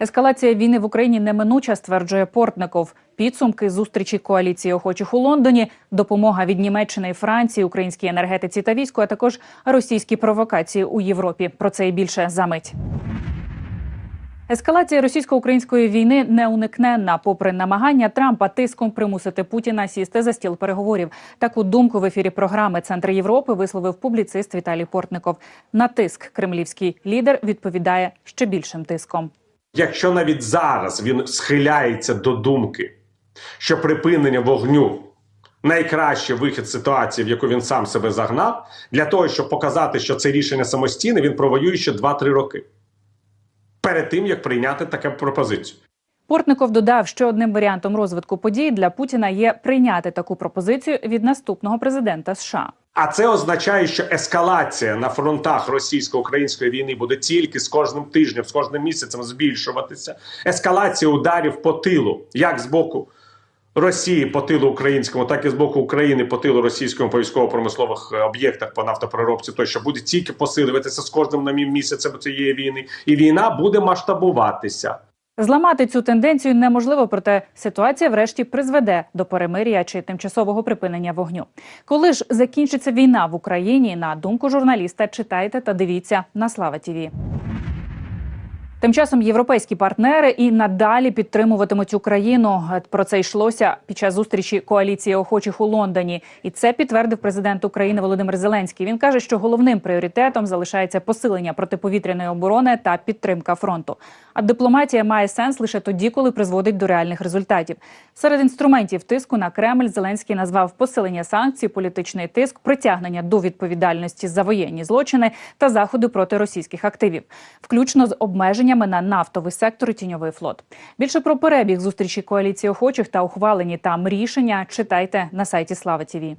Ескалація війни в Україні неминуча, стверджує Портников. Підсумки зустрічі коаліції охочих у Лондоні, допомога від Німеччини і Франції, українській енергетиці та війську, а також російські провокації у Європі. Про це і більше за мить. Ескалація російсько-української війни не уникненна. Попри намагання Трампа тиском примусити Путіна сісти за стіл переговорів. Таку думку в ефірі програми Центр Європи висловив публіцист Віталій Портников. На тиск кремлівський лідер відповідає ще більшим тиском. Якщо навіть зараз він схиляється до думки, що припинення вогню найкращий вихід ситуації, в яку він сам себе загнав, для того, щоб показати, що це рішення самостійне, він провоює ще 2-3 роки перед тим як прийняти таку пропозицію. Портников додав, що одним варіантом розвитку подій для Путіна є прийняти таку пропозицію від наступного президента США. А це означає, що ескалація на фронтах російсько-української війни буде тільки з кожним тижнем, з кожним місяцем збільшуватися. Ескалація ударів по тилу, як з боку Росії по тилу українському, так і з боку України по тилу російському по військово-промислових е, об'єктах по нафтопереробці, тощо буде тільки посилюватися з кожним новим місяцем цієї війни, і війна буде масштабуватися. Зламати цю тенденцію неможливо, проте ситуація врешті призведе до перемир'я чи тимчасового припинення вогню. Коли ж закінчиться війна в Україні, на думку журналіста, читайте та дивіться на Слава Тіві. Тим часом європейські партнери і надалі підтримуватимуть Україну. Про це йшлося під час зустрічі коаліції охочих у Лондоні, і це підтвердив президент України Володимир Зеленський. Він каже, що головним пріоритетом залишається посилення протиповітряної оборони та підтримка фронту. А дипломатія має сенс лише тоді, коли призводить до реальних результатів. Серед інструментів тиску на Кремль Зеленський назвав посилення санкцій, політичний тиск, притягнення до відповідальності за воєнні злочини та заходи проти російських активів, включно з обмеженням на нафтовий сектор і тіньовий флот. Більше про перебіг зустрічі коаліції охочих та ухвалені там рішення читайте на сайті Слава Тіві.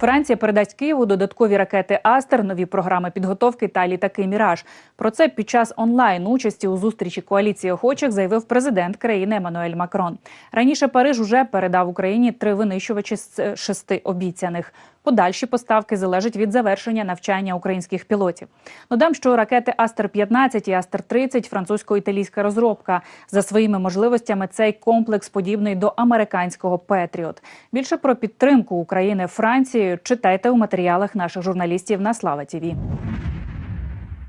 Франція передасть Києву додаткові ракети Астер, нові програми підготовки та літаки Міраж. Про це під час онлайн участі у зустрічі коаліції охочих заявив президент країни Еммануель Макрон. Раніше Париж уже передав Україні три винищувачі з шести обіцяних. Подальші поставки залежать від завершення навчання українських пілотів. Додам, що ракети Астер 15 і Астер 30 французько-італійська розробка. За своїми можливостями цей комплекс подібний до американського Петріот. Більше про підтримку України Францією читайте у матеріалах наших журналістів на Слава Тіві.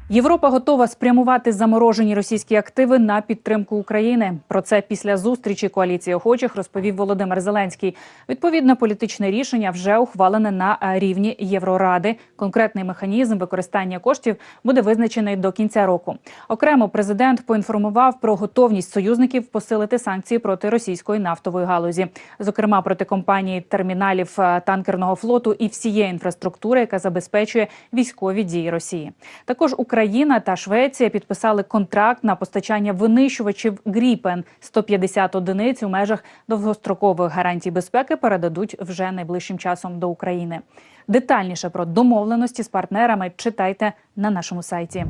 Європа готова спрямувати заморожені російські активи на підтримку України. Про це після зустрічі коаліції охочих розповів Володимир Зеленський. Відповідне політичне рішення вже ухвалене на рівні Євроради. Конкретний механізм використання коштів буде визначений до кінця року. Окремо президент поінформував про готовність союзників посилити санкції проти російської нафтової галузі, зокрема проти компанії терміналів танкерного флоту і всієї інфраструктури, яка забезпечує військові дії Росії. Також Україна та Швеція підписали контракт на постачання винищувачів Гріпен 150 одиниць у межах довгострокових гарантій безпеки передадуть вже найближчим часом до України. Детальніше про домовленості з партнерами читайте на нашому сайті.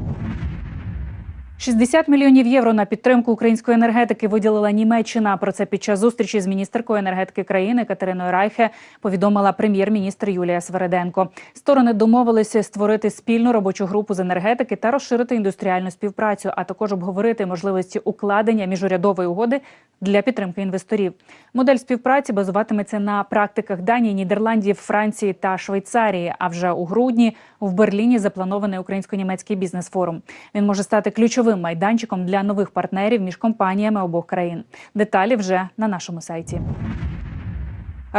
60 мільйонів євро на підтримку української енергетики виділила Німеччина. Про це під час зустрічі з міністеркою енергетики країни Катериною Райхе повідомила прем'єр-міністр Юлія Свереденко. Сторони домовилися створити спільну робочу групу з енергетики та розширити індустріальну співпрацю, а також обговорити можливості укладення міжурядової угоди для підтримки інвесторів. Модель співпраці базуватиметься на практиках Данії, Нідерландів, Франції та Швейцарії. А вже у грудні в Берліні запланований українсько-німецький бізнес-форум. Він може стати ключовим майданчиком для нових партнерів між компаніями обох країн. Деталі вже на нашому сайті.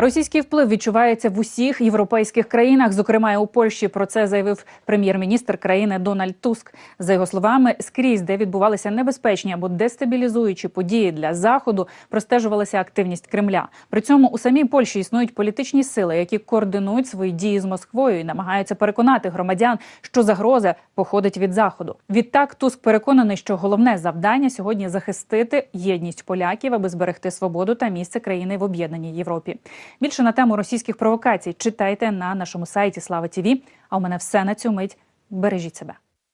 Російський вплив відчувається в усіх європейських країнах, зокрема у Польщі. Про це заявив прем'єр-міністр країни Дональд Туск. За його словами, скрізь, де відбувалися небезпечні або дестабілізуючі події для заходу, простежувалася активність Кремля. При цьому у самій Польщі існують політичні сили, які координують свої дії з Москвою і намагаються переконати громадян, що загроза походить від заходу. Відтак Туск переконаний, що головне завдання сьогодні захистити єдність поляків, аби зберегти свободу та місце країни в об'єднаній Європі. Більше на тему російських провокацій читайте на нашому сайті Слава Тіві. А у мене все на цю мить. Бережіть себе.